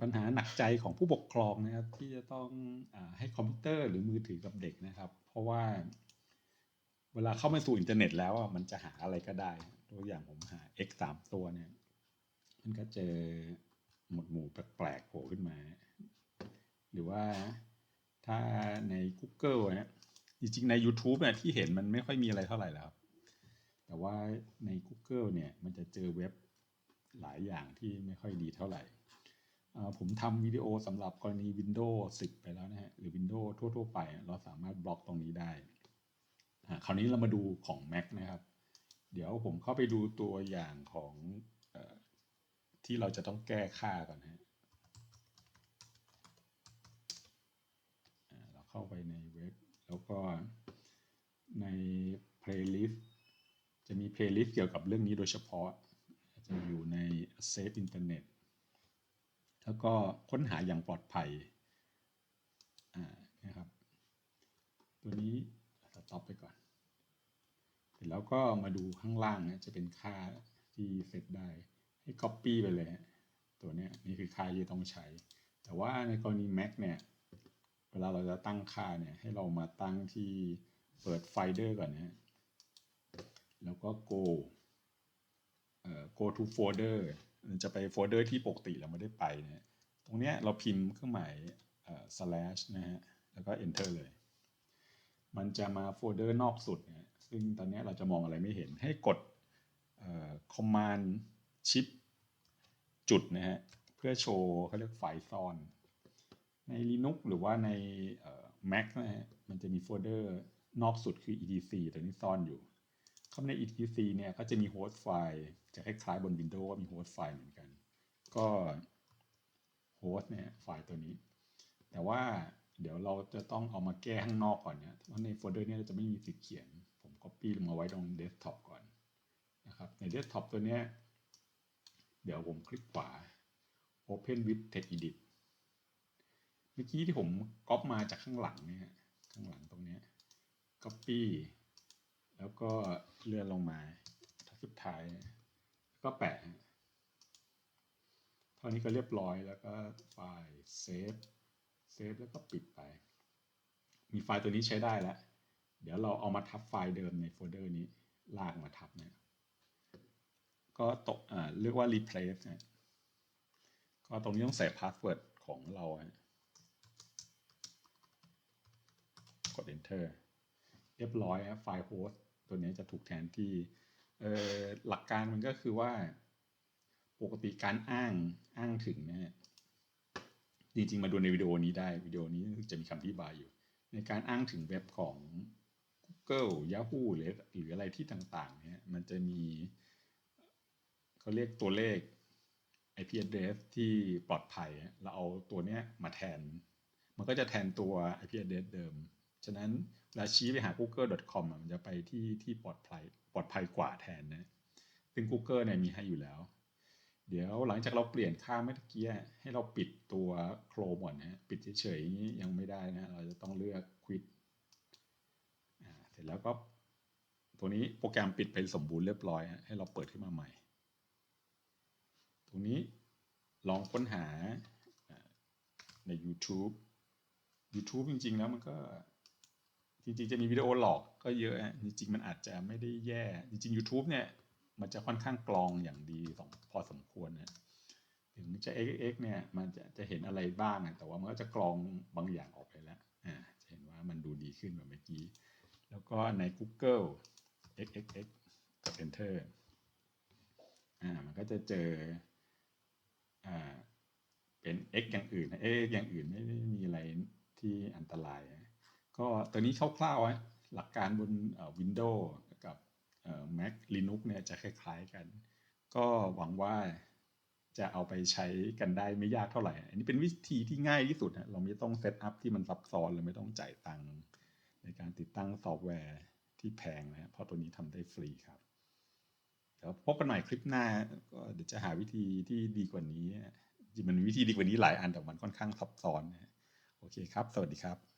ปัญหาหนักใจของผู้ปกครองนะครับ ที่จะต้องอให้คอมพิวเตอร์หรือมือถือกับเด็กนะครับ เพราะว่า เวลาเข้ามาสู่อินเทอร์เน็ตแล้วมันจะหาอะไรก็ได้ตัวอย่างผมหา x สามตัวเนี่ย มันก็เจอหมวดหมู่แปลกๆโผล่ขึ้นมา หรือว่าถ้าใน Google นะจริงๆใน YouTube เนี่ยที่เห็นมันไม่ค่อยมีอะไรเท่าไหร่แล้วแต่ว่าใน Google เนี่ยมันจะเจอเว็บหลายอย่างที่ไม่ค่อยดีเท่าไหร่ ผมทำวิดีโอสำหรับกรณี Windows 10 ไปแล้วนะฮะ หรือ Windows ทั่ว ๆ ไป เราสามารถบล็อกตรงนี้ได้ คราวนี้เรามาดูของ Mac นะครับ เดี๋ยวผมเข้าไปดูตัวอย่างของอที่เราจะต้องแก้ค่าก่อนนะฮะเราเข้าไปในเว็บ แล้วก็ใน playlist จะมี playlist เกี่ยวกับเรื่องนี้โดยเฉพาะ จะอยู่ใน Safe Internet แล้วก็ค้นหาอย่างปลอดภัยนะครับ ตัวนี้สต็อปไปก่อน เสร็จแล้วก็มาดูข้างล่างนะจะเป็นค่าที่เซตได้ ให้ Copy ไปเลย ตัวนี้นี่คือค่าที่ต้องใช้ แต่ว่าในกรณี Mac เนี่ย เวลาเราจะตั้งค่าเนี่ย ให้เรามาตั้งที่เปิดไฟเดอร์ก่อนนะแล้วก็ go เอ่อ go to folder จะไปโฟลเดอร์ที่ปกติเราไม่ได้ไปนะตรงเนี้ยเราพิมพ์เครื่องหมาย slash นะฮะ แล้วก็ enter เลย มันจะมาโฟลเดอร์นอกสุดนะซึ่งตอนนี้เราจะมองอะไรไม่เห็น ให้กดเอ่อ command shift จุดนะฮะ เพื่อโชว์เขาเรียกไฟล์ซ่อน ใน Linux หรือว่าใน Mac นะฮะ มันจะมีโฟลเดอร์นอกสุดคือ etc ตัวนี้ซ่อนอยู่ เข้าไปใน etc เนี่ยก็จะมีโฮสต์ไฟล์จะคล้ายๆบน Windows ก็มีโฮสต์ไฟล์เหมือนกัน ก็โฮสต์เนี่ยไฟล์ตัวนี้ แต่ว่าเดี๋ยวเราจะต้องเอามาแก้ข้างนอกก่อนเนี่ยเพราะในโฟลเดอร์เนี่ยจะไม่มีสิทธิ์เขียน ผม copy ลงมาไว้ตรงเดสก์ท็อปก่อนนะครับในเดสก์ท็อปตัวเนี้ยเดี๋ยวผมคลิกขวา Open with TextEdit เมื่อกี้ที่ผมก๊อปมาจากข้างหลังเนี่ยข้างหลังตรงเนี้ย copy แล้วก็เลื่อนลงมาสุดท้ายก็แปะเท่านี้ก็เรียบร้อยแล้วก็ไฟล์เซฟเซฟแล้วก็ปิดไป มีไฟล์ตัวนี้ใช้ได้แล้ว เดี๋ยวเราเอามาทับไฟล์เดิมในโฟลเดอร์นี้ลากมาทับเนี่ยก็ตกอ่าเรียกว่า replace นะก็ตรงนี้ต้องใส่พาสเวิร์ดของเราฮะกด enter เรียบร้อยครับไฟล์โฮส ตัวนี้จะถูกแทนที่หลักการมันก็คือว่า ปกติการอ้างอ้างถึงเนี่ยจริงๆมาดูในวิดีโอนี้ได้วิดีโอนี้จะมีคำอธิบายอยู่ ในการอ้างถึงเว็บของ Google Yahoo หรือหรืออะไรที่ต่างๆเนี่ยมันจะมีเขาเรียกตัวเลข IP address ที่ปลอดภัย เราเอาตัวเนี้ยมาแทน มันก็จะแทนตัว IP address เดิม ฉะนั้น เวลาชี้ไปหา google.com มันจะไปที่ที่ปลอดภัยปลอดภัยกว่าแทนนะ ซึ่ง Google เนี่ยมีให้อยู่แล้ว เดี๋ยวหลังจากเราเปลี่ยนค่าเมื่อกี้ให้เราปิดตัว Chrome ก่อนนะปิดเฉยๆอย่างนี้ยังไม่ได้นะ เราจะต้องเลือก quit เสร็จแล้วก็ตัวนี้โปรแกรมปิดไปสมบูรณ์เรียบร้อย ให้เราเปิดขึ้นมาใหม่ ตรงนี้ลองค้นหาใน YouTube YouTube จริงๆแล้วมันก็ ริงๆจะมีวิดีโอหลอกก็เยอะฮะจริงๆมันอาจจะไม่ได้แย่ จริงๆ YouTube เนี่ยมันจะค่อนข้างกรองอย่างดีสองพอสมควรนะถึงจะ xx เนี่ยมันจะจะเห็นอะไรบ้างแต่ว่ามันก็จะกรองบางอย่างออกไปแล้วอ่าจะเห็นว่ามันดูดีขึ้นกว่าเมื่อกี้ แล้วก็ใน Google xxx กด enter อ่ามันก็จะเจออ่าเป็น x อย่างอื่นนะ x อย่างอื่นไม่ได้มีอะไรที่อันตรายนะ ก็ตัวนี้คร่าวๆอะหลักการบน Windows กับ Mac Linux เนี่ยจะคล้ายๆกัน ก็หวังว่าจะเอาไปใช้กันได้ไม่ยากเท่าไหร่ อันนี้เป็นวิธีที่ง่ายที่สุดนะเราไม่ต้องเซตอัพที่มันซับซ้อนเราไม่ต้องจ่ายตังค์ในการติดตั้งซอฟต์แวร์ที่แพงนะเพราะตัวนี้ทำได้ฟรีครับเดี๋ยวพบกันใหม่คลิปหน้าก็เดี๋ยวจะหาวิธีที่ดีกว่านี้จริงมันวิธีดีกว่านี้หลายอันแต่มันค่อนข้างซับซ้อนนะโอเคครับ สวัสดีครับ